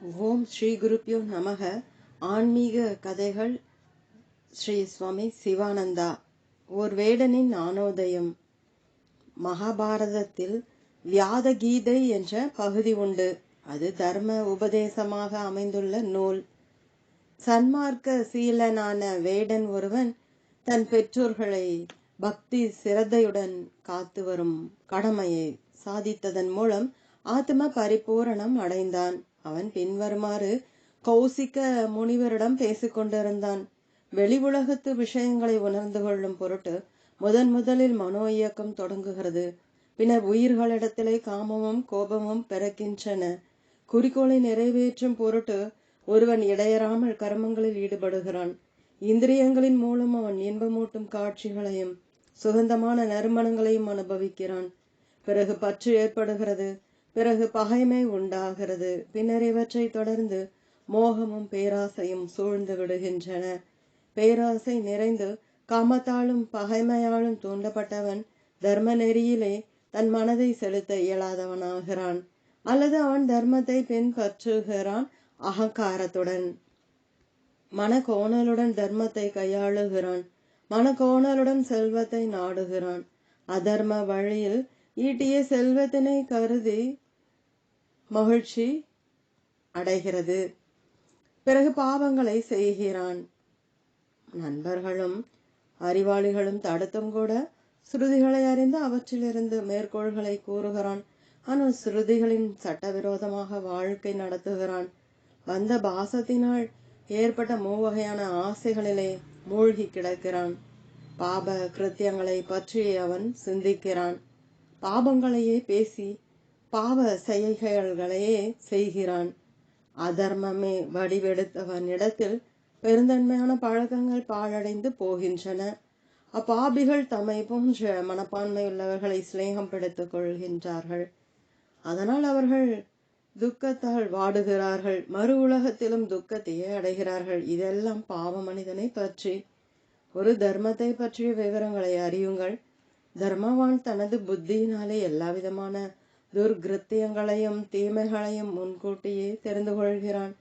ஓம் ஸ்ரீ குருப்பியோ நமக. ஆன்மீக கதைகள் ஸ்ரீ சுவாமி சிவானந்தா. ஓர் வேடனின் ஆனோதயம். மகாபாரதத்தில் வியாத கீதை என்ற பகுதி உண்டு. அது தர்ம உபதேசமாக அமைந்துள்ள நூல். சன்மார்க்க சீலனான வேடன் ஒருவன் தன் பெற்றோர்களை பக்தி சிரத்தையுடன் காத்து வரும் கடமையை சாதித்ததன் மூலம் ஆத்ம பரிபூரணம் அடைந்தான். அவன் பின்வருமாறு கௌசிக்க முனிவரிடம் பேசிக்கொண்டிருந்தான். வெளி உலகத்து விஷயங்களை உணர்ந்து கொள்ளும் பொருட்டு முதன் முதலில் மனோ இயக்கம் தொடங்குகிறது. பின்னர் உயிர்களிடத்திலே காமமும் கோபமும் பிறக்கின்றன. குறிக்கோளை நிறைவேற்றும் பொருட்டு ஒருவன் இடையறாமல் கர்மங்களில் ஈடுபடுகிறான். இந்திரியங்களின் மூலம் அவன் இன்பமூட்டும் காட்சிகளையும் சுகந்தமான நறுமணங்களையும் அனுபவிக்கிறான். பிறகு பற்று ஏற்படுகிறது. பிறகு பகைமை உண்டாகிறது. பின்னர் இவற்றை தொடர்ந்து மோகமும் பேராசையும் சூழ்ந்து விடுகின்றன. பேராசை நிறைந்து காமத்தாலும் பகைமையாலும் தூண்டப்பட்டவன் தர்ம நெறியிலே தன் மனதை செலுத்த இயலாதவனாகிறான். அல்லது அவன் தர்மத்தை பின்பற்றுகிறான் அகங்காரத்துடன். மனக்கோணலுடன் தர்மத்தை கையாளுகிறான். மனக்கோணலுடன் செல்வத்தை நாடுகிறான். அதர்ம வழியில் ஈட்டிய செல்வத்தினை கருதி மகிழ்ச்சி அடைகிறது. பிறகு பாவங்களை செய்கிறான். நண்பர்களும் அறிவாளிகளும் தடுத்தும் கூட ஸ்ருதிகளை அறிந்து அவற்றிலிருந்து மேற்கோள்களை கூறுகிறான். ஆனால் ஸ்ருதிகளின் சட்டவிரோதமாக வாழ்க்கை நடத்துகிறான். வந்த பாசத்தினால் ஏற்பட்ட மூவகையான ஆசைகளிலே மூழ்கி கிடக்கிறான். பாப கிருத்தியங்களை பற்றி அவன் சிந்திக்கிறான். பாபங்களையே பேசி பாவ செய்கைகளையே செய்கிறான். அதர்மமே வடிவெடுத்தவன் இடத்தில் பெருந்தன்மையான பழக்கங்கள் பாழடைந்து போகின்றன. அப்பாபிகள் தம்மை போன்ற மனப்பான்மை உள்ளவர்களை சிநேகம் பிடித்துக் கொள்கின்றார்கள். அதனால் அவர்கள் துக்கத்தால் வாடுகிறார்கள். மறு உலகத்திலும் துக்கத்தையே அடைகிறார்கள். இதெல்லாம் பாவ மனிதனை பற்றி. ஒரு தர்மத்தை பற்றிய விவரங்களை அறியுங்கள். தர்மவான் தனது புத்தியினாலே எல்லா விதமான துர்கிருத்தியங்களையும் தீமைகளையும் முன்கூட்டியே தெரிந்து கொள்கிறான்.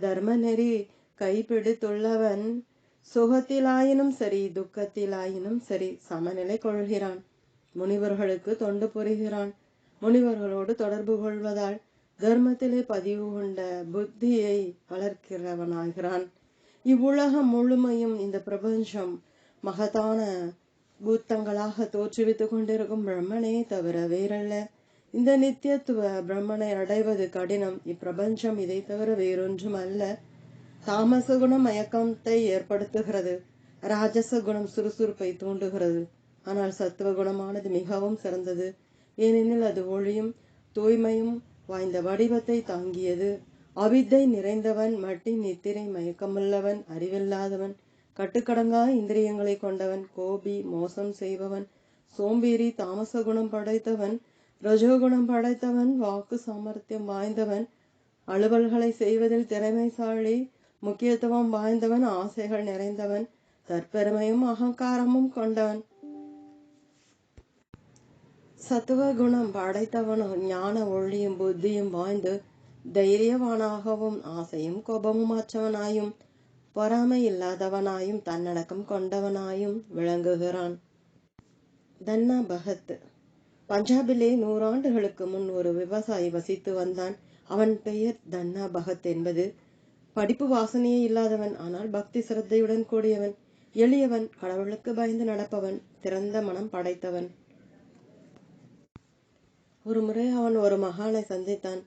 தர்ம நெறி கைப்பிடித்துள்ளவன் சுகத்திலாயினும் சரி துக்கத்திலாயினும் சரி சமநிலை கொள்கிறான். முனிவர்களுக்கு தொண்டு புரிகிறான். முனிவர்களோடு தொடர்பு கொள்வதால் தர்மத்திலே பதிவு கொண்ட புத்தியை வளர்க்கிறவனாகிறான். இவ்வுலகம் முழுமையும் இந்த பிரபஞ்சம் மகத்தான பூத்தங்களாக தோற்றுவித்துக் கொண்டிருக்கும் பிரம்மனே தவிர வேறல்ல. இந்த நித்தியத்துவ பிரம்மனை அடைவது கடினம். இப்பிரபஞ்சம் இதை தவிர வேறொன்றும் அல்ல. தாமச குணம் மயக்கத்தை ஏற்படுத்துகிறது. ராஜச குணம் சுறுசுறுப்பை தூண்டுகிறது. ஆனால் சத்துவ குணமானது மிகவும் சிறந்தது. ஏனெனில் அது ஒளியும் தூய்மையும் வாய்ந்த வடிவத்தை தாங்கியது. அவித்தை நிறைந்தவன் மட்டி நித்திரை மயக்கமுள்ளவன் அறிவில்லாதவன் கட்டுக்கடங்கா இந்திரியங்களை கொண்டவன் கோபி மோசம் செய்பவன் சோம்பேறி தாமச குணம் படைத்தவன் ரஜோகுணம் படைத்தவன் வாக்கு சாமர்த்தியம் வாய்ந்தவன் அலுவல்களை செய்வதில் திறமைசாலி முக்கியத்துவம் வாய்ந்தவன் ஆசைகள் நிறைந்தவன் தற்பெருமையும் அகங்காரமும் கொண்டவன். சத்துவ குணம் படைத்தவனும் ஞான ஒளியும் புத்தியும் வாய்ந்து தைரியவானாகவும் ஆசையும் கோபமும் அற்றவனாயும் பொறாமை இல்லாதவனாயும் தன்னடக்கம் கொண்டவனாயும் விளங்குகிறான். தன்னா பகத் பஞ்சாபிலே நூறாண்டுகளுக்கு முன் ஒரு விவசாயி வசித்து வந்தான். அவன் பெயர் தன்னா பகத் என்பது. படிப்பு வாசனையே இல்லாதவன் ஆனால் பக்தி சிரத்தையுடன் கூடியவன். எளியவன் கடவுளுக்கு பயந்து நடப்பவன் திறந்த மனம் படைத்தவன். ஒரு முறை அவன் ஒரு மகானை சந்தித்தான்.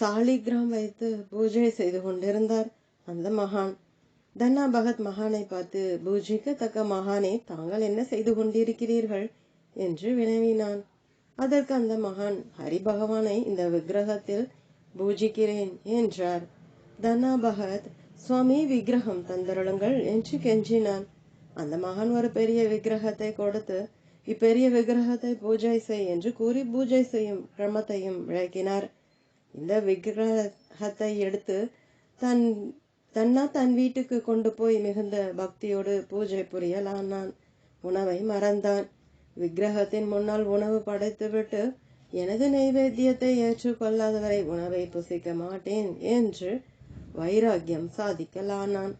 சாலிகிராம் வைத்து பூஜை செய்து கொண்டிருந்தார் அந்த மகான். தன்னா பகத் மகானை பார்த்து பூஜைக்கு தக்க மகானே தாங்கள் என்ன செய்து கொண்டிருக்கிறீர்கள்? என்று வினவினான். அதற்கு அந்த மகான் ஹரி பகவானை இந்த விக்கிரகத்தில் பூஜிக்கிறேன் என்றார். தன்னா பகத் சுவாமி விக்கிரகம் தந்தருளுங்கள் என்று கெஞ்சினான். அந்த மகான் ஒரு பெரிய விக்கிரகத்தை கொடுத்து இப்பெரிய விக்கிரகத்தை பூஜை செய் என்று கூறி பூஜை செய்யும் கிரமத்தையும் விளக்கினார். இந்த விக்கிரகத்தை எடுத்து தன் தன்னா தன் வீட்டுக்கு கொண்டு போய் மிகுந்த பக்தியோடு பூஜை புரியலானான். உணவை மறந்தான். விக்கிரகத்தின் முன்னால் உணவு படைத்துவிட்டு எனது நைவேத்தியத்தை ஏற்றுக்கொள்ளாதவரை உணவை புசிக்க மாட்டேன் என்று வைராக்கியம் சாதிக்கலானான்.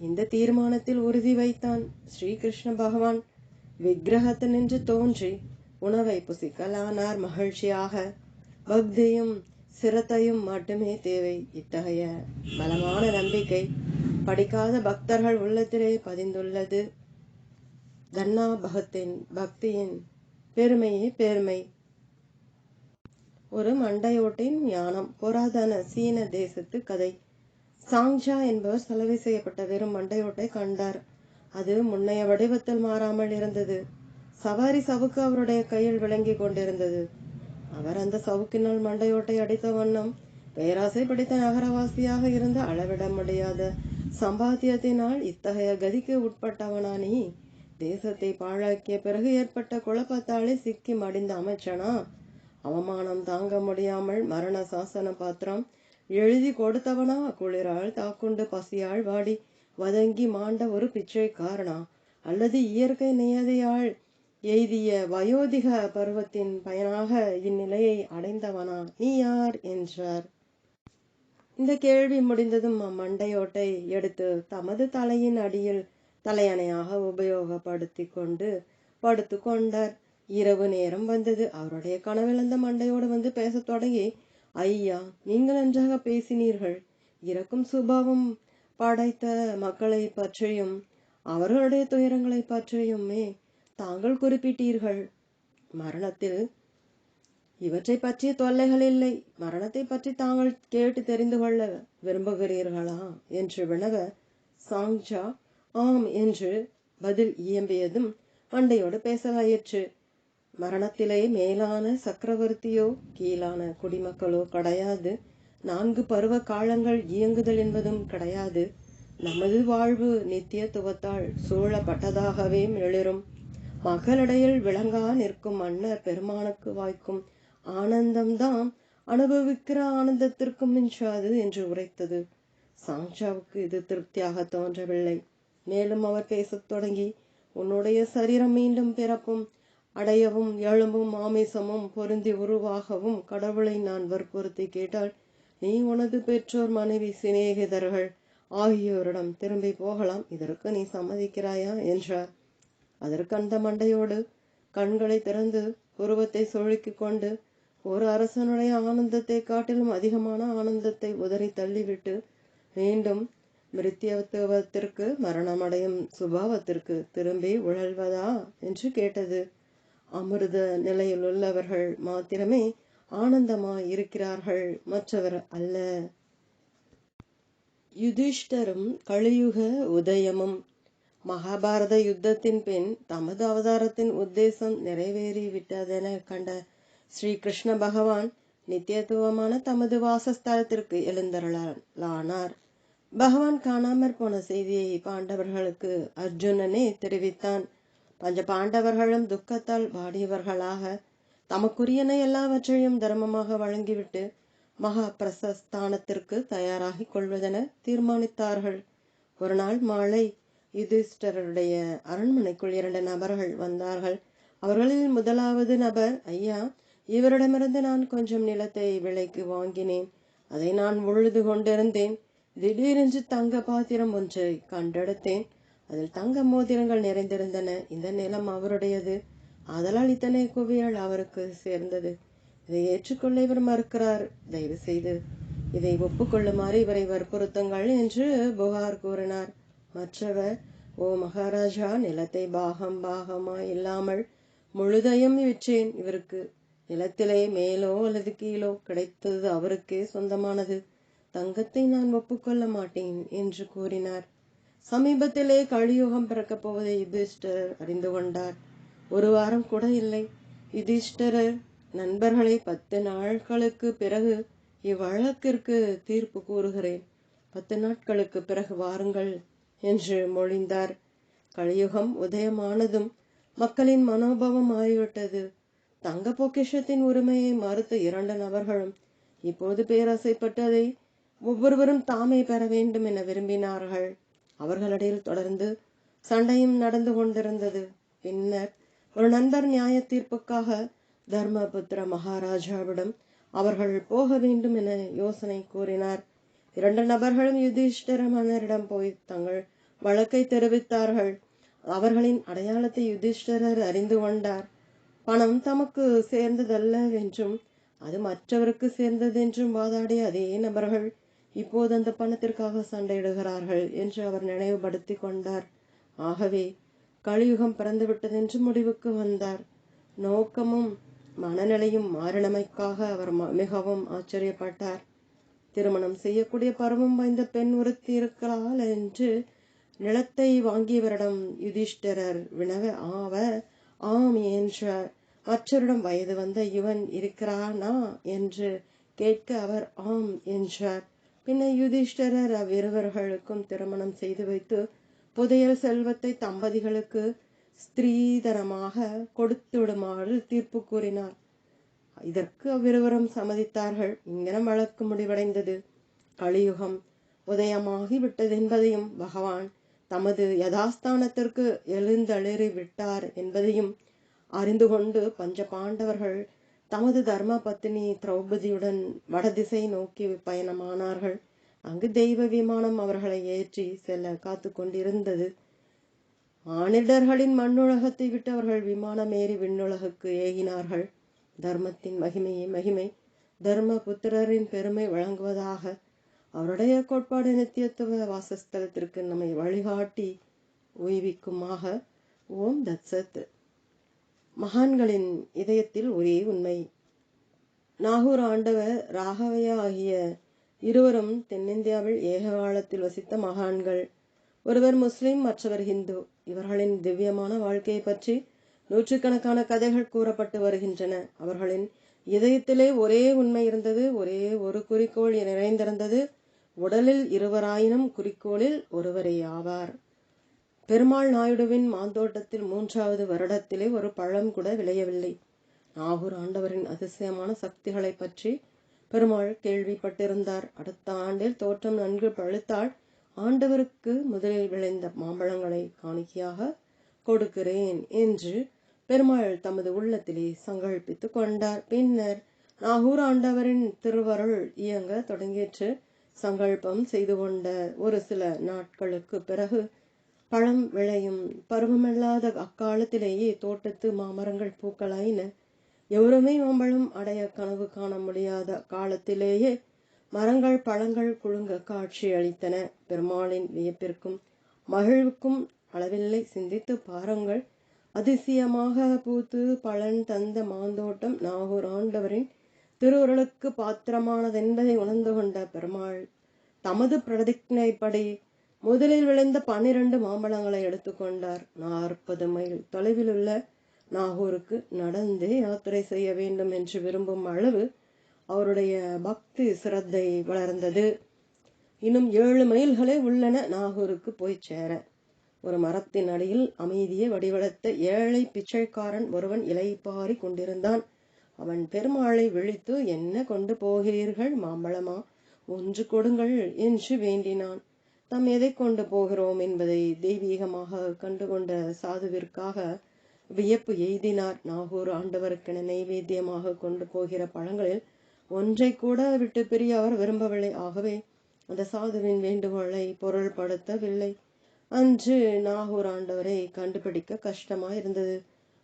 இந்த தீர்மானத்தில் உறுதி வைத்தான் ஸ்ரீகிருஷ்ண பகவான். விக்கிரகத்தினின்று தோன்றி உணவை புசிக்கலானார் மகிழ்ச்சியாக. பக்தியும் சிரத்தையும் மட்டுமே தேவை. இத்தகைய பலமான நம்பிக்கை படிக்காத பக்தர்கள் உள்ளத்திலே பதிந்துள்ளது. தன்னா பகத்தின் பக்தியின் பெருமையே பெருமை. ஒரு மண்டையோட்டின் ஞானம் புராதன சீன தேசத்து கதை. சாங்ஜா என்பவர் சலவை செய்யப்பட்ட வெறும் மண்டையோட்டை கண்டார். அது முன்னைய வடிவத்தில் மாறாமல் இருந்தது. சவாரி சவுக்கு அவருடைய கையில் விளங்கி கொண்டிருந்தது. அவர் அந்த சவுக்கினால் மண்டையோட்டை அடித்த வண்ணம் பேராசை பிடித்த நகரவாசியாக இருந்து அளவிட முடியாத சம்பாத்தியத்தினால் இத்தகைய கதிக்கு உட்பட்டவனா நீ? தேசத்தை பாழாக்கிய பிறகு ஏற்பட்ட குழப்பத்தாலே சிக்கி மடிந்த அமைச்சனா? அவமானம் தாங்க முடியாமல் மரண சாசன பாத்திரம் எழுதி கொடுத்தவனா? குளிரால் தாக்குண்டு பசியால் வாடி வதங்கி மாண்ட ஒரு பிச்சைக்காரனா? அல்லது இயற்கை நியதியால் எய்திய வயோதிக பருவத்தின் பயனாக இந்நிலையை அடைந்தவனா? நீ யார்? என்றார். இந்த கேள்வி முடிந்ததும் அம்மண்டையோட்டை எடுத்து தமது தலையின் அடியில் தலையணையாக உபயோகப்படுத்தி கொண்டு படுத்து கொண்டார் இரவு நேரம் வந்தது. அவருடைய கனவிழந்த மண்டையோடு வந்து பேசத் தொடங்கி ஐயா நீங்கள் நன்றாக பேசினீர்கள். இறக்கும் சுபாவம் படைத்த மக்களை பற்றியும் அவர்களுடைய துயரங்களை பற்றியுமே தாங்கள் குறிப்பிட்டீர்கள். மரணத்தில் இவற்றை பற்றிய தொல்லைகள் இல்லை. மரணத்தை பற்றி தாங்கள் கேட்டு தெரிந்து கொள்ள விரும்புகிறீர்களா? என்று வினவ சாங்ஜா ஆம் என்று பதில் இயம்பியதும் மண்டையோடு பேசலாயிற்று மரணத்திலே மேலான சக்கரவர்த்தியோ கீழான குடிமக்களோ கிடையாது. நான்கு பருவ காலங்கள் இயங்குதல் என்பதும் கிடையாது. நமது வாழ்வு நித்தியத்துவத்தால் சூழப்பட்டதாகவே மிளிரும் மகளிடையில் விளங்கா நிற்கும் அன்னர் பெருமானுக்கு வாய்க்கும் ஆனந்தம்தான் அனுபவிக்கிற ஆனந்தத்திற்கு மிஞ்சாது என்று உரைத்தது. சாங்ஷாவுக்கு இது திருப்தியாக தோன்றவில்லை. மேலும் அவர் பேசத் தொடங்கி உன்னுடைய சரீரம் மீண்டும் பிறப்பும் அடையவும் எழும்பும் ஆமேசமும் பொருந்தி உருவாகவும் கடவுளை நான் வற்புறுத்தி கேட்டால் நீ உனது பெற்றோர் மனைவி சிநேகிதர்கள் ஆகியோரிடம் திரும்பி போகலாம். இதற்கு நீ சம்மதிக்கிறாயா? என்றார். அதற்கு அந்த மண்டையோடு கண்களை திறந்து புருவத்தை சுழுக்கிக் கொண்டு ஒரு அரசனுடைய ஆனந்தத்தை காட்டிலும் அதிகமான ஆனந்தத்தை உதறி தள்ளிவிட்டு மீண்டும் மிருத்யத்துவத்திற்கு மரணமடையும் சுபாவத்திற்கு திரும்பி உழல்வதா? என்று கேட்டது. அமிர்த நிலையில் உள்ளவர்கள் மாத்திரமே ஆனந்தமாய் இருக்கிறார்கள் மற்றவர் அல்ல. யுதிஷ்டரும் கலியுக உதயமும் மகாபாரத யுத்தத்தின் பின் தமது அவதாரத்தின் உத்தேசம் நிறைவேறிவிட்டதென கண்ட ஸ்ரீ கிருஷ்ண பகவான் நித்தியத்துவமான தமது வாசஸ்தலத்திற்கு எழுந்தருளானார் பகவான் காணாமற் போன செய்தியை பாண்டவர்களுக்கு அர்ஜுனனே தெரிவித்தான். பஞ்ச பாண்டவர்களும் துக்கத்தால் வாடியவர்களாக தமக்குரியன எல்லாவற்றையும் தர்மமாக வழங்கிவிட்டு மகா பிரசஸ்தானத்திற்கு தயாராகி கொள்வதென தீர்மானித்தார்கள். ஒரு நாள் மாலை யுதிஷ்டருடைய அரண்மனைக்குள் இரண்டு நபர்கள் வந்தார்கள். அவர்களில் முதலாவது நபர் ஐயா இவரிடமிருந்து நான் கொஞ்சம் நிலத்தை விலைக்கு வாங்கினேன். அதை நான் உழுது கொண்டிருந்தேன். திடீரென்று தங்க பாத்திரம் ஒன்றை கண்டெடுத்தேன். அதில் தங்க மோதிரங்கள் நிறைந்திருந்தன. இந்த நிலம் அவருடையது. ஆதலால் இத்தனை குவியல் அவருக்கு சேர்ந்தது. இதை ஏற்றுக்கொள்ள இவர் மறுக்கிறார். தயவு செய்து இதை ஒப்புக்கொள்ளுமாறு இவரை வற்புறுத்துங்கள் என்று புகார் கூறினார். மற்றவர் ஓ மகாராஜா நிலத்தை பாகம் பாகமா இல்லாமல் முழுதையும் விற்றேன். இவருக்கு நிலத்திலே மேலோ அல்லது கீழோ கிடைத்தது அவருக்கே சொந்தமானது. தங்கத்தை நான் ஒப்புக்கொள்ள மாட்டேன் என்று கூறினார். சமீபத்திலே கலியுகம் பிறக்கப் போவதை யுதிஷ்டரர் அறிந்து கொண்டார். ஒரு வாரம் கூட இல்லை. யுதிஷ்டரர் நண்பர்களை பத்து நாட்களுக்கு பிறகு இவ்வழக்கிற்கு தீர்ப்பு கூறுகிறேன். பத்து நாட்களுக்கு பிறகு வாருங்கள் என்று மொழிந்தார். கலியுகம் உதயமானதும் மக்களின் மனோபாவம் மாறிவிட்டது. தங்க பொக்கிஷத்தின் உரிமையை மறுத்த இரண்டு நபர்களும் இப்போது பேராசைப்பட்டதை ஒவ்வொருவரும் தாமே பெற வேண்டும் என விரும்பினார்கள். அவர்களிடையில் தொடர்ந்து சண்டையும் நடந்து கொண்டிருந்தது. பின்னர் ஒரு நண்பர் நியாய தீர்ப்புக்காக தர்மபுத்திர மகாராஜாவிடம் அவர்கள் போக வேண்டும் என யோசனை கூறினார். இரண்டு நபர்களும் யுதிஷ்டர மன்னரிடம் போய் தங்கள் வழக்கை தெரிவித்தார்கள். அவர்களின் அடையாளத்தை யுதிஷ்டரர் அறிந்து கொண்டார். பணம் தமக்கு சேர்ந்ததல்ல என்றும் அது மற்றவருக்கு சேர்ந்தது என்றும் வாதாடிய அதே நபர்கள் இப்போது அந்த பணத்திற்காக சண்டையிடுகிறார்கள் என்று அவர் நினைவுபடுத்தி கொண்டார். ஆகவே கலியுகம் பிறந்துவிட்டதென்று முடிவுக்கு வந்தார். நோக்கமும் மனநிலையும் மாறினமைக்காக அவர் ம- மிகவும் ஆச்சரியப்பட்டார். திருமணம் செய்யக்கூடிய பருவம் வாய்ந்த பெண் ஒருத்தி இருக்கிறாள் என்று நிலத்தை வாங்கியவரிடம் யுதிஷ்டிரர் வினவ ஆவ ஆம் என்றார் மற்றவரிடம் வயது வந்த இவன் இருக்கிறானா? என்று கேட்க அவர் ஆம் என்றார். பின்ன யுதிஷ்டரர் அவ்விருவர்களுக்கும் திருமணம் செய்து வைத்து புதையல் செல்வத்தை தம்பதிகளுக்கு ஸ்திரீதனமாக கொடுத்துவிடுமாறு தீர்ப்பு கூறினார். இதற்கு அவ்விருவரும் சம்மதித்தார்கள். இங்கனம் வழக்கு முடிவடைந்தது. கலியுகம் உதயமாகி விட்டது என்பதையும் பகவான் தமது யதாஸ்தானத்திற்கு எழுந்தளிரி விட்டார் என்பதையும் அறிந்து கொண்டு பஞ்ச பாண்டவர்கள் தமது தர்ம பத்தினி திரௌபதியுடன் வடதிசை நோக்கி பயணமானார்கள். அங்கு தெய்வ விமானம் அவர்களை ஏற்றி செல்ல காத்து கொண்டிருந்தது. மானிடர்களின் மண்ணுலகத்தை விட்டு அவர்கள் விமானம் ஏறி விண்ணுலகுக்கு ஏகினார்கள். தர்மத்தின் மகிமையே மகிமை. தர்ம புத்திரரின் பெருமை வழங்குவதாக. அவருடைய கோட்பாடு நித்தியத்துவ வாசஸ்தலத்திற்கு நம்மை வழிகாட்டி உய்விக்குமாக. ஓம் தத்சத். மகான்களின் இதயத்தில் ஒரே உண்மை. நாகூர் ஆண்டவர் ராகவையா ஆகிய இருவரும் தென்னிந்தியாவில் ஏக காலத்தில் வசித்த மகான்கள். ஒருவர் முஸ்லிம் மற்றவர் ஹிந்து. இவர்களின் திவ்யமான வாழ்க்கையை பற்றி நூற்றுக்கணக்கான கதைகள் கூறப்பட்டு வருகின்றன. அவர்களின் இதயத்திலே ஒரே உண்மை இருந்தது ஒரே ஒரு குறிக்கோள் நிறைந்திருந்தது. உடலில் இருவராயினும் குறிக்கோளில் ஒருவரே ஆவார். பெருமாள் நாயுடுவின் மாந்தோட்டத்தில் மூன்றாவது வருடத்திலே ஒரு பழம் கூட விளையவில்லை. நாகூர் ஆண்டவரின் அதிசயமான சக்திகளை பற்றி பெருமாள் கேள்விப்பட்டிருந்தார். அடுத்த ஆண்டில் தோற்றம் நன்கு பழுத்தால் ஆண்டவருக்கு முதலில் விளைந்த மாம்பழங்களை காணிக்கையாக கொடுக்கிறேன் என்று பெருமாள் தமது உள்ளத்திலே சங்கல்பித்துக் கொண்டார். பின்னர் நாகூர் ஆண்டவரின் திருவருள் இயங்க தொடங்கிற்று. சங்கல்பம் செய்து கொண்ட ஒரு சில நாட்களுக்கு பிறகு பழம் விளையும். பருவமில்லாத அக்காலத்திலேயே தோட்டத்து மாமரங்கள் பூக்களாயின. எவருமே மாம்பழம் அடைய கனவு காண முடியாத காலத்திலேயே மரங்கள் பழங்கள் குழுங்க காட்சி அளித்தன. பெருமாளின் வியப்பிற்கும் மகிழ்வுக்கும் அளவில்லை. சிந்தித்து பாருங்கள் அதிசயமாக பூத்து பலன் தந்த மாந்தோட்டம் நாகூர் ஆண்டவரின் திருவுருளுக்கு பாத்திரமானதென்பதை உணர்ந்து கொண்ட பெருமாள் தமது பிரதிஜைப்படி முதலில் விளைந்த பன்னிரண்டு மாம்பழங்களை எடுத்துக்கொண்டார். நாற்பது மைல் தொலைவில் உள்ள நாகூருக்கு நடந்தே யாத்திரை செய்ய வேண்டும் என்று விரும்பும் அளவு அவருடைய பக்தி சிரத்தை வளர்ந்தது. இன்னும் ஏழு மைல்களே உள்ளன நாகூருக்கு போய் சேர. ஒரு மரத்தின் அடியில் அமைதியை வடிவெடுத்த ஏழை பிச்சைக்காரன் ஒருவன் இலைப்பாரி கொண்டிருந்தான். அவன் பெருமாளை விழித்து என்ன கொண்டு போகிறீர்கள் மாம்பழமா? ஒன்று கொடுங்கள் என்று வேண்டினான். தாம் எதை கொண்டு போகிறோம் என்பதை தெய்வீகமாக கண்டுகொண்ட சாதுவிற்காக வியப்பு எய்தினார் நாகூர். ஆண்டவருக்கென நைவேத்தியமாக கொண்டு போகிற பழங்களில் ஒன்றை கூட விட்டு பிரிய அவர் விரும்பவில்லை. ஆகவே அந்த சாதுவின் வேண்டுகோளை பொருள்படுத்தவில்லை. அன்று நாகூர் ஆண்டவரை கண்டுபிடிக்க கஷ்டமாயிருந்தது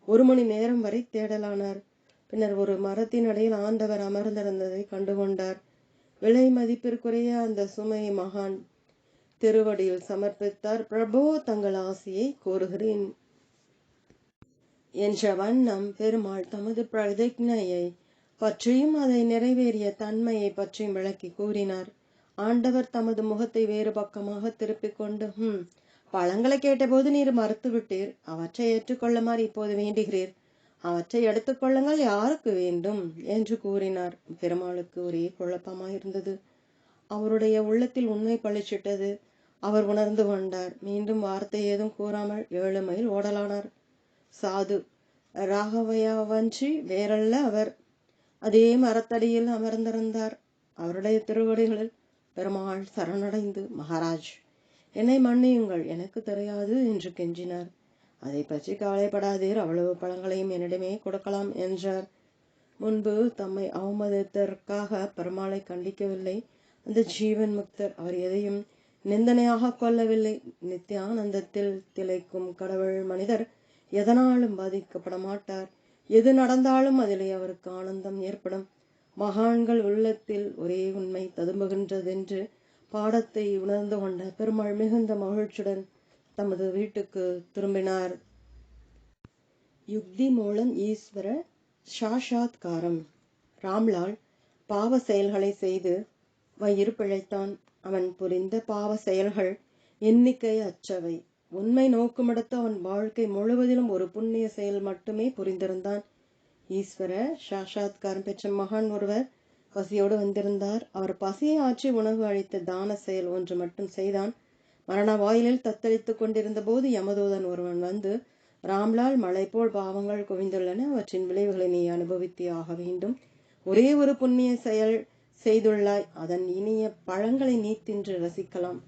ஒரு மணி நேரம் வரை தேடலானார். பின்னர் ஒரு மரத்தின் அடையில் ஆண்டவர் அமர்ந்திருந்ததை கண்டுகொண்டார். விலை மதிப்பிற்குரிய அந்த சுமை மகான் திருவடியில் சமர்ப்பித்தார். பிரபு தங்கள் ஆசையை கோருகிறேன். என்ற வண்ணம் பெருமாள் தமது பிரதிஜையை பற்றியும் அதை நிறைவேறிய தன்மையை பற்றியும் விளக்கி கூறினார். ஆண்டவர் தமது முகத்தை வேறு பக்கமாக திருப்பிக் கொண்டு ஹம் பழங்களை கேட்டபோது நீர் மறுத்து விட்டீர் அவற்றை ஏற்றுக்கொள்ளுமாறு இப்போது வேண்டுகிறீர். அவற்றை எடுத்துக்கொள்ளுங்கள் யாருக்கு வேண்டும்? என்று கூறினார். பெருமாளுக்கு ஒரே குழப்பமாயிருந்தது. அவருடைய உள்ளத்தில் உண்மை பளிச்சிட்டது. அவர் உணர்ந்து கொண்டார். மீண்டும் வார்த்தை ஏதும் கூறாமல் ஏழு மைல் ஓடலானார். சாது ராகவயாவன்றி வேறல்ல அவர். அதே மரத்தடியில் அமர்ந்திருந்தார். அவருடைய திருவடிகளில் பெருமாள் சரணடைந்து மகாராஜ் என்னை மன்னியுங்கள் எனக்கு தெரியாது என்று கெஞ்சினார். அதை பற்றி கவலைப்படாதீர் அவ்வளவு பழங்களையும் என்னிடமே கொடுக்கலாம் என்றார். முன்பு தம்மை அவமதித்ததற்காக பெருமாளை கண்டிக்கவில்லை. அந்த ஜீவன் முக்தர் அவர் எதையும் நிந்தனையாக கொள்ளவில்லை. நித்தியானந்தத்தில் திளைக்கும் கடவுள் மனிதர் எதனாலும் பாதிக்கப்பட மாட்டார் எது நடந்தாலும் அதிலே அவருக்கு ஆனந்தம் ஏற்படும். மகான்கள் உள்ளத்தில் ஒரே உண்மை ததும்புகின்றதென்று பாடத்தை உணர்ந்து கொண்ட பெருமாள் மிகுந்த மகிழ்ச்சியுடன் தமது வீட்டுக்கு திரும்பினார். யுக்தி மூலம் ஈஸ்வர சாஷாத்காரம். ராம்லால் பாவ செயல்களை செய்து வயிறு பிழைத்தான். அவன் புரிந்த பாவ செயல்கள் எண்ணிக்கை அற்றவை. உண்மை நோக்கமெடுத்து அவன் வாழ்க்கை முழுவதிலும் ஒரு புண்ணிய செயல் மட்டுமே புரிந்திருந்தான். ஈஸ்வர சாஷாத்காரம் பெற்ற மகான் ஒருவர் பசியோடு வந்திருந்தார். அவர் பசியை ஆற்றி உணவு அளித்த தான செயல் ஒன்று மட்டும் செய்தான். மரண வாயிலில் தத்தளித்துக் கொண்டிருந்த போது யமதூதன் ஒருவன் வந்து ராம்லால் மலை போல் பாவங்கள் குவிந்துள்ளன. அவற்றின் விளைவுகளை நீ அனுபவித்தே ஆக வேண்டும். ஒரே ஒரு புண்ணிய செயல் செய்துள்ளாய். அதன் இனிய பழங்களை நீ தின்று ரசிக்கலாம்.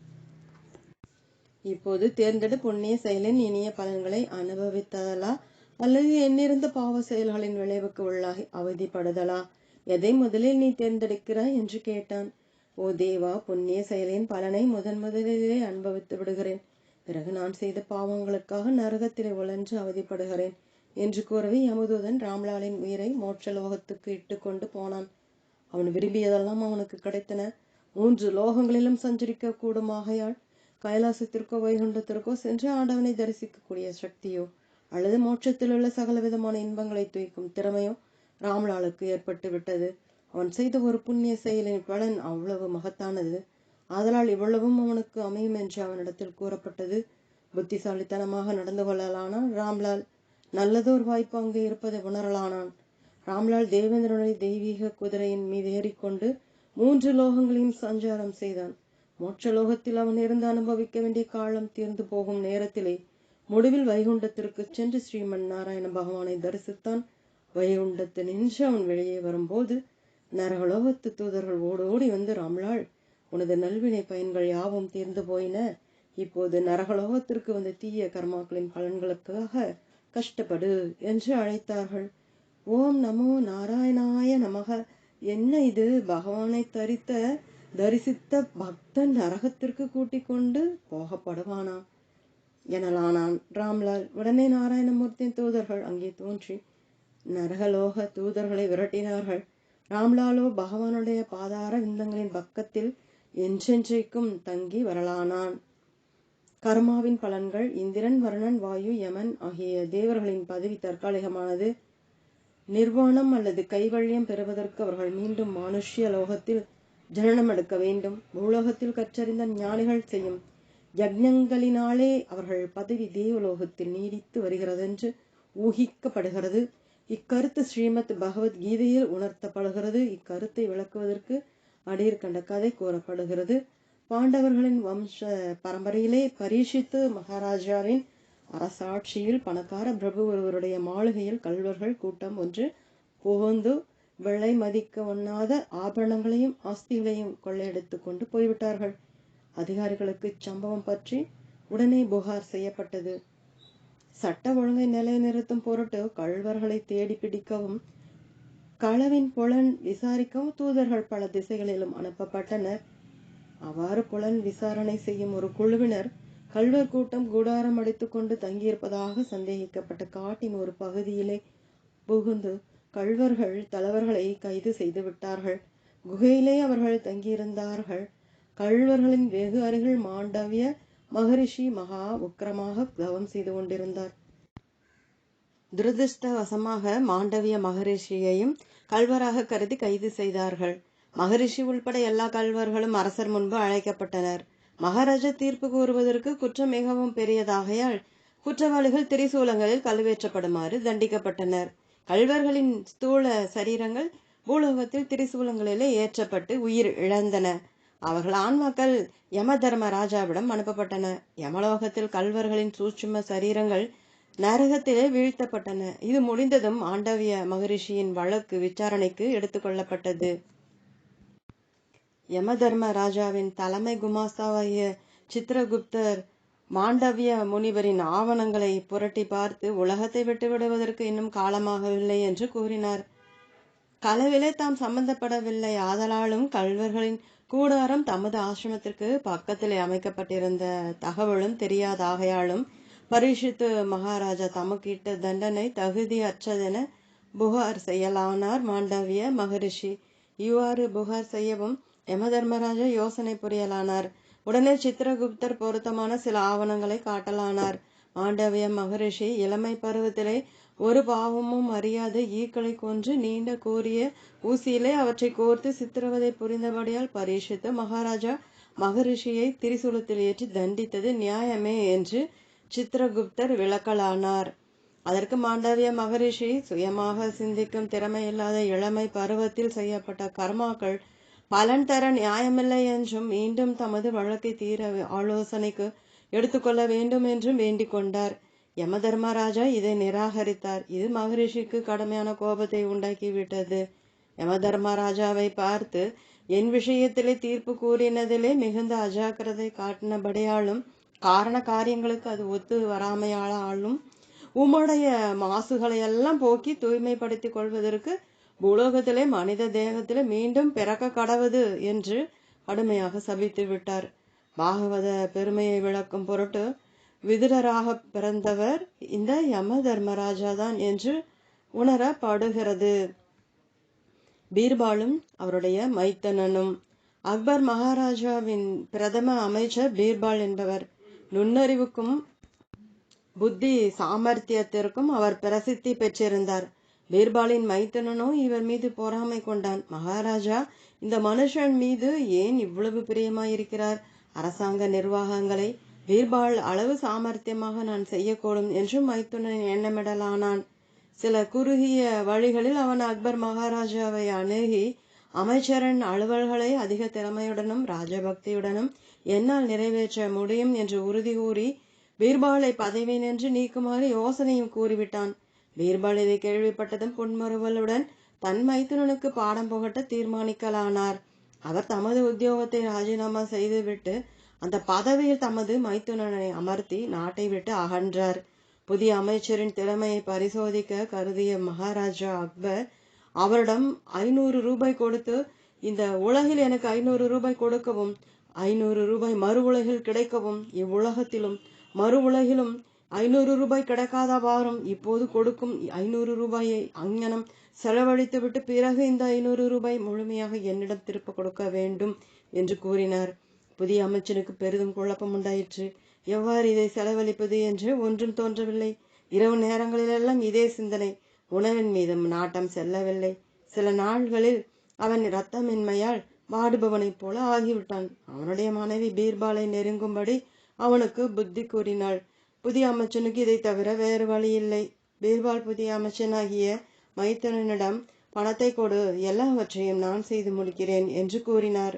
இப்போது தேர்ந்தெடு புண்ணிய செயலின் இனிய பலன்களை அனுபவித்ததலா அல்லது எண்ணிருந்த பாவ செயல்களின் விளைவுக்கு உள்ளாகி அவதிப்படுதலா? எதை முதலில் நீ தேர்ந்தெடுக்கிறாய் என்று கேட்டான். ஓ தேவா புண்ணிய செயலின் பலனை முதன் முதலிலே அனுபவித்து விடுகிறேன். பிறகு நான் செய்த பாவங்களுக்காக நரகத்திலே உழன்று அவதிப்படுகிறேன் என்று கூறவே யமதூதன் ராம்லாலின் உயிரை மோட்ச லோகத்துக்கு இட்டுக்கொண்டு போனான். அவன் விரும்பியதெல்லாம் அவனுக்கு கிடைத்தன. மூன்று லோகங்களிலும் சஞ்சரிக்க கூடுமாகையால் கைலாசத்திற்கோ வைகுண்டத்திற்கோ சென்று ஆண்டவனை தரிசிக்கக்கூடிய சக்தியோ அல்லது மோட்சத்தில் உள்ள சகல விதமான இன்பங்களை தூய்க்கும் திறமையோ ராம்லாலுக்கு ஏற்பட்டு விட்டது அவன் செய்த ஒரு புண்ணிய செயலின் பலன் அவ்வளவு மகத்தானது. ஆதலால் இவ்வளவும் அவனுக்கு அமையும் என்று அவனிடத்தில் கூறப்பட்டது. புத்திசாலித்தனமாக நடந்து கொள்ளலானான் ராம்லால் நல்லதோர் வாய்ப்பு அங்கே இருப்பதை உணரலானான். ராம்லால் தேவேந்திரனுடைய தெய்வீக குதிரையின் மீது ஏறிக்கொண்டு மூன்று லோகங்களையும் சஞ்சாரம் செய்தான். மோட்ச லோகத்தில் அவன் இருந்து அனுபவிக்க வேண்டிய காலம் தீர்ந்து போகும் நேரத்திலே முடிவில் வைகுண்டத்திற்கு சென்று ஸ்ரீமன் நாராயண பகவானை தரிசித்தான். வைகுண்டத்து நின்று அவன் வெளியே வரும்போது நரகலோகத்து தூதர்கள் ஓடோடி வந்து ராம்லால் உனது நல்வினை பயன்கள் யாவும் தீர்ந்து போயின. இப்போது நரகலோகத்திற்கு வந்த தீய கர்மாக்களின் பலன்களுக்காக கஷ்டப்படு என்று அழைத்தார்கள். ஓம் நமோ நாராயணாய நமக. என்ன இது? பகவானை தரித்த தரிசித்த பக்தன் நரகத்திற்கு கூட்டிக் கொண்டு போகப்படுவானா? எனலானான் ராம்லால். உடனே நாராயணமூர்த்தியின் தூதர்கள் அங்கே தோன்றி நரகலோக தூதர்களை விரட்டினார்கள். ராம்லாலோ பகவானுடைய பாதார விந்தங்களின் பக்கத்தில் என்றென்றைக்கும் தங்கி வரலானான். கர்மாவின் பலன்கள் இந்திரன் வருணன் வாயு யமன் ஆகிய தேவர்களின் பதவி தற்காலிகமானது. நிர்வாணம் அல்லது கைவழியம் பெறுவதற்கு அவர்கள் மீண்டும் மானுஷ்ய லோகத்தில் ஜனனம் எடுக்க வேண்டும். பூலோகத்தில் கற்றறிந்த ஞானிகள் செய்யும் யக்ஞங்களினாலே அவர்கள் பதவி தேவலோகத்தில் நீடித்து வருகிறதென்று ஊகிக்கப்படுகிறது. இக்கருத்து ஸ்ரீமத் பகவத்கீதையில் உணர்த்தப்படுகிறது. இக்கருத்தை விளக்குவதற்கு அடியிற்கண்ட கதை கூறப்படுகிறது. பாண்டவர்களின் வம்ச பரம்பரையிலே பரீட்சித்து மகாராஜாவின் அரசாட்சியில் பணக்கார பிரபு ஒருவருடைய மாளிகையில் கல்வர்கள் கூட்டம் ஒன்று புகுந்து விலை மதிக்க ஒண்ணாத ஆபரணங்களையும் ஆஸ்திகளையும் கொள்ளையடித்து கொண்டு போய்விட்டார்கள். அதிகாரிகளுக்கு இச்சம்பவம் பற்றி உடனே புகார் செய்யப்பட்டது. சட்ட ஒழுங்கை நிலைநிறுத்தும் பொருட்டு கள்வர்களை தேடி பிடிக்கவும் களவின் புலன் விசாரிக்கவும் தூதர்கள் பல திசைகளிலும் அனுப்பப்பட்டனர். அவ்வாறு புலன் விசாரணை செய்யும் ஒரு குழுவினர் கள்வர் கூட்டம் கூடாரம் அடித்துக்கொண்டு தங்கியிருப்பதாக சந்தேகிக்கப்பட்ட காட்டின் ஒரு பகுதியிலே புகுந்து கள்வர்கள் தலைவர்களை கைது செய்து விட்டார்கள். குகையிலே அவர்கள் தங்கியிருந்தார்கள். கள்வர்களின் வெகு அருகில் மாண்டவிய மகரிஷி மகா உக்கிரமாக தவம் செய்து கொண்டிருந்தார். துரதிருஷ்டவசமாக மாண்டவிய மகரிஷியையும் கல்வராக கருதி கைது செய்தார்கள். மகரிஷி உள்பட எல்லா கல்வர்களும் அரசர் முன்பு அழைக்கப்பட்டனர். மகாராஜா தீர்ப்பு கூறுவதற்கு குற்றம் மிகவும் பெரியதாகையால் குற்றவாளிகள் திரிசூலங்களில் கழுவேற்றப்படுமாறு தண்டிக்கப்பட்டனர். கல்வர்களின் ஸ்தூல சரீரங்கள் பூலோகத்தில் திரிசூலங்களிலே ஏற்றப்பட்டு உயிர் இழந்தன. அவர்கள் ஆன்மாக்கள் யம தர்ம ராஜாவிடம் அனுப்பப்பட்டன. யமலோகத்தில் கல்வர்களின் சூட்சும சரீரங்கள் நரகத்திலே வீழ்த்தப்பட்டன. இது முடிந்ததும் ஆண்டவிய மகரிஷியின் வழக்கு விசாரணைக்கு எடுத்துக்கொள்ளப்பட்டது யமதர்ம ராஜாவின் தலைமை குமாஸ்தாவாகிய சித்திரகுப்தர் மாண்டவிய முனிவரின் ஆவணங்களை புரட்டி பார்த்து உலகத்தை விட்டு விடுவதற்கு இன்னும் காலமாகவில்லை என்று கூறினார். களவிலே தாம் சம்பந்தப்படவில்லை. ஆதலாலும் கல்வர்களின் கூடாரம் தமது ஆசிரமத்திற்கு பக்கத்திலே அமைக்கப்பட்டிருந்த தகவலும் தெரியாதாகையாலும் பரிஷித்து மகாராஜா தமக்கிட்ட தண்டனை தகுதி அற்றதென புகார் செய்யலானார் மாண்டவிய மகரிஷி. இவ்வாறு புகார் செய்யவும் யமதர்மராஜா யோசனை புரியலானார். உடனே சித்திரகுப்தர் பொருத்தமான சில ஆவணங்களை காட்டலானார். மாண்டவிய மகரிஷி இளமை பருவத்திலே ஒரு பாவமும் அறியாத ஈக்களை கொன்று நீண்ட கூறிய ஊசியிலே அவற்றை கோர்த்து சித்திரவதை புரிந்தபடியால் பரீட்சித்து மகாராஜா மகரிஷியை திரிசூலத்தில் ஏற்றி தண்டித்தது நியாயமே என்று சித்திரகுப்தர் விளக்கலானார். அதற்கு மாண்டவிய மகரிஷி சுயமாக சிந்திக்கும் திறமையில்லாத இளமை பருவத்தில் செய்யப்பட்ட கர்மாக்கள் பலன் தர நியாயமில்லை என்றும் மீண்டும் தமது வழக்கை தீர ஆலோசனைக்கு எடுத்துக்கொள்ள வேண்டும் என்றும் வேண்டிக் கொண்டார். யம தர்மராஜா இதை நிராகரித்தார். இது மகரிஷிக்கு கடுமையான கோபத்தை உண்டாக்கிவிட்டது. யம தர்மராஜாவை பார்த்து என் விஷயத்திலே தீர்ப்பு கூறினதிலே மிகுந்த அஜாக்கிரதை காட்டினபடியாலும் காரண காரியங்களுக்கு அது ஒத்து வராமையாலும் உம்முடைய மாசுகளை எல்லாம் போக்கி தூய்மைப்படுத்திக் கொள்வதற்கு பூலோகத்திலே மனித தேகத்திலே மீண்டும் பிறக்க கடவுது என்று கடுமையாக சபித்து விட்டார். பாகவத பெருமையை விளக்கும் பொருட்டு விதுரராக பிறந்தவர் இந்த யம தர்மராஜா தான் என்று உணரப்படுகிறது. பீர்பாலும் அவருடைய மைத்தனனும் அக்பர் மகாராஜாவின் பிரதம அமைச்சர் பீர்பால் என்பவர் நுண்ணறிவுக்கும் புத்தி சாமர்த்தியத்திற்கும் அவர் பிரசித்தி பெற்றிருந்தார். பீர்பாலின் மைத்தனனோ இவர் மீது பொறாமை கொண்டான். மகாராஜா இந்த மனுஷன் மீது ஏன் இவ்வளவு பிரியமாயிருக்கிறார்? அரசாங்க நிர்வாகங்களை பீர்பால் அளவு சாமர்த்தியமாக நான் செய்யக்கூடும் என்றும் மைத்துனன் எண்ணமிடலானான். சில குறுகிய வழிகளில் அவன் அக்பர் மகாராஜாவை அணுகி அமைச்சரின் அலுவல்களை அதிக திறமையுடனும் ராஜபக்தியுடனும் என்னால் நிறைவேற்ற முடியும் என்று உறுதி கூறி பீர்பாலை பதவி நின்று நீக்குமாறு யோசனையும் கூறிவிட்டான். பீர்பால் இதை கேள்விப்பட்டதும் புன்முறுவலுடன் தன் மைத்துனனுக்கு பாடம் புகட்ட தீர்மானிக்கலானார். அவர் தமது உத்தியோகத்தை ராஜினாமா செய்துவிட்டு அந்த பதவியில் தமது மைத்துனனை அமர்த்தி நாட்டை விட்டு அகன்றார். புதிய அமைச்சரின் திறமையை பரிசோதிக்க கருதிய மகாராஜா அக்பர் அவரிடம் ஐநூறு ரூபாய் கொடுத்து இந்த உலகில் எனக்கு ஐநூறு ரூபாய் கொடுக்கவும் ஐநூறு ரூபாய் மறு உலகில் கிடைக்கவும் இவ்வுலகத்திலும் மறு உலகிலும் ஐநூறு ரூபாய் கிடைக்காத வாரம் இப்போது கொடுக்கும் ஐநூறு ரூபாயை அங்ஙனம் செலவழித்துவிட்டு பிறகு இந்த ஐநூறு ரூபாய் முழுமையாக என்னிடம் திருப்ப கொடுக்க வேண்டும் என்று கூறினார். புதிய அமைச்சனுக்கு பெரிதும் குழப்பம் உண்டாயிற்று எவ்வாறு இதை செலவழிப்பது என்று ஒன்றும் தோன்றவில்லை. இரவு நேரங்களிலெல்லாம் இதே சிந்தனை. உணவின் மீது நாட்டம் செல்லவில்லை. சில நாள்களில் அவன் இரத்தமின்மையால் வாடுபவனைப் போல ஆகிவிட்டான். அவனுடைய மனைவி பீர்பாலை நெருங்கும்படி அவனுக்கு புத்தி கூறினாள். புதிய அமைச்சனுக்கு இதை தவிர வேறு வழி இல்லை. பீர்பால் புதிய அமைச்சனாகிய மைத்தனனிடம் பணத்தை கொடு. எல்லாவற்றையும் நான் செய்து முடிக்கிறேன் என்று கூறினார்.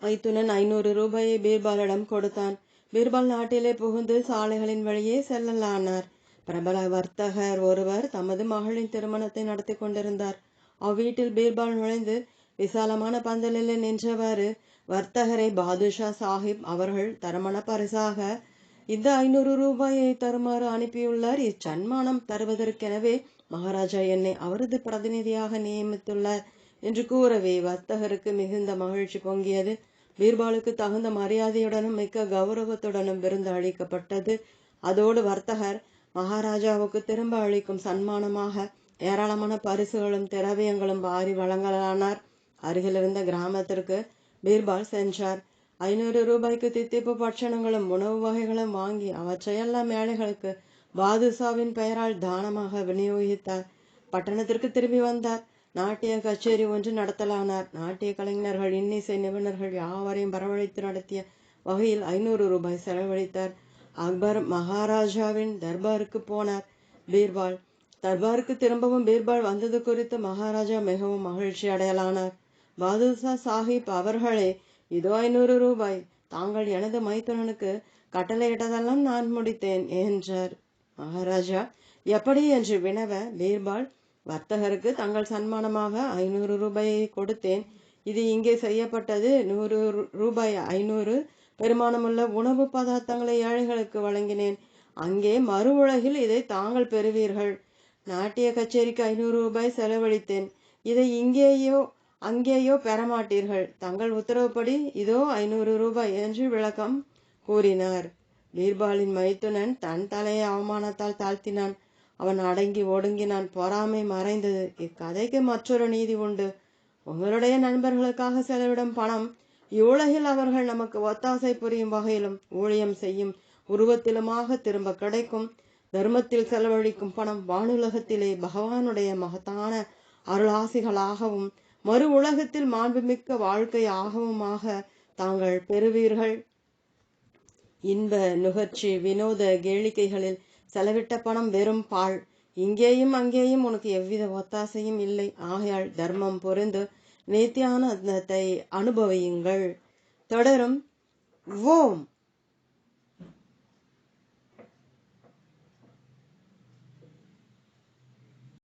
மைத்துனன் ஐநூறு ரூபாயை பீர்பாலிடம் கொடுத்தான். பீர்பால் நாட்டிலே புகுந்து சாலைகளின் வழியே செல்லலானார். பிரபல வர்த்தகர் ஒருவர் தமது மகளின் திருமணத்தை நடத்தி கொண்டிருந்தார். அவ்வீட்டில் பீர்பால் நுழைந்து விசாலமான பந்தலில் நின்றவாறு வர்த்தகரை பாதுஷா சாஹிப் அவர்கள் தரமண பரிசாக இந்த ஐநூறு ரூபாயை தருமாறு அனுப்பியுள்ளார். இச்சன்மானம் தருவதற்கெனவே மகாராஜா என்னை அவரது பிரதிநிதியாக நியமித்துள்ளார் என்று கூறவே வர்த்தகருக்கு மிகுந்த மகிழ்ச்சி பொங்கியது. பீர்பாலுக்கு தகுந்த மரியாதையுடனும் மிக்க கௌரவத்துடனும் விருந்து அளிக்கப்பட்டது. அதோடு வர்த்தகர் மகாராஜாவுக்கு திரும்ப அளிக்கும் சன்மானமாக ஏராளமான பரிசுகளும் திரவியங்களும் வாரி வழங்கலானார். அருகிலிருந்த கிராமத்திற்கு பீர்பால் சென்றார். ஐநூறு ரூபாய்க்கு தித்திப்பு பட்சணங்களும் உணவு வகைகளும் வாங்கி அவற்றையெல்லாம் ஏழைகளுக்கு பாதுஷாவின் பெயரால் தானமாக விநியோகித்தார். பட்டணத்திற்கு திரும்பி வந்தார். நாட்டிய கச்சேரி ஒன்று நடத்தலானார். நாட்டிய கலைஞர்கள் இன்னிசை நிபுணர்கள் யாவரையும் வரவழைத்து நடத்திய வகையில் ஐநூறு ரூபாய் செலவழித்தார். அக்பர் மகாராஜாவின் தர்பாருக்கு போனார். பீர்பால் தர்பாருக்கு திரும்பவும் பீர்பால் வந்தது குறித்து மகாராஜா மிகவும் மகிழ்ச்சி அடையலானார். பாதுஷா சாஹிப் அவர்களே இதோ ஐநூறு ரூபாய். தாங்கள் எனது மைத்துனனுக்கு கட்டளையிட்டதெல்லாம் நான் முடித்தேன் என்றார். மகாராஜா எப்படி? என்று வினவ பீர்பால் வர்த்தகருக்கு தங்கள் சன்மானமாக ஐநூறு ரூபாயை கொடுத்தேன். இது இங்கே செய்யப்பட்டது. நூறு ரூபாய் ஐநூறு பெருமானமுள்ள உணவு பதார்த்தங்களை ஏழைகளுக்கு வழங்கினேன். அங்கே மறு உலகில் இதை தாங்கள் பெறுவீர்கள். நாட்டிய கச்சேரிக்கு ஐநூறு ரூபாய் செலவழித்தேன். இதை இங்கேயோ அங்கேயோ பெறமாட்டீர்கள். தங்கள் உத்தரவுப்படி இதோ ஐநூறு ரூபாய் என்று விளக்கம் கூறினார். பீர்பாலின் மைத்துனன் தன் தலையை அவமானத்தால் தாழ்த்தினான். அவன் அடங்கி ஒடுங்கினான். பொறாமை மறைந்தது. இக்கதைக்கு மற்றொரு நீதி உண்டு. உங்களுடைய நண்பர்களுக்காக செலவிடும் பணம் இவ்வுலகில் அவர்கள் நமக்கு ஒத்தாசை புரியும் வகையிலும் ஊழியம் செய்யும் உருவத்திலுமாக திரும்ப கிடைக்கும். தர்மத்தில் செலவழிக்கும் பணம் வானுலகத்திலே பகவானுடைய மகத்தான அருளாசிகளாகவும் மறு உலகத்தில் மாண்புமிக்க வாழ்க்கையாகவுமாக தாங்கள் பெறுவீர்கள். இன்ப நுகர்ச்சி வினோத கேளிக்கைகளில் செலவிட்ட பணம் வெறும் பால் இங்கேயும் அங்கேயும் உனக்கு எவ்வித ஒத்தாசையும் இல்லை. ஆகையால் தர்மம் பொருந்து நித்தியானந்தத்தை அனுபவியுங்கள். தொடரும். ஓம்.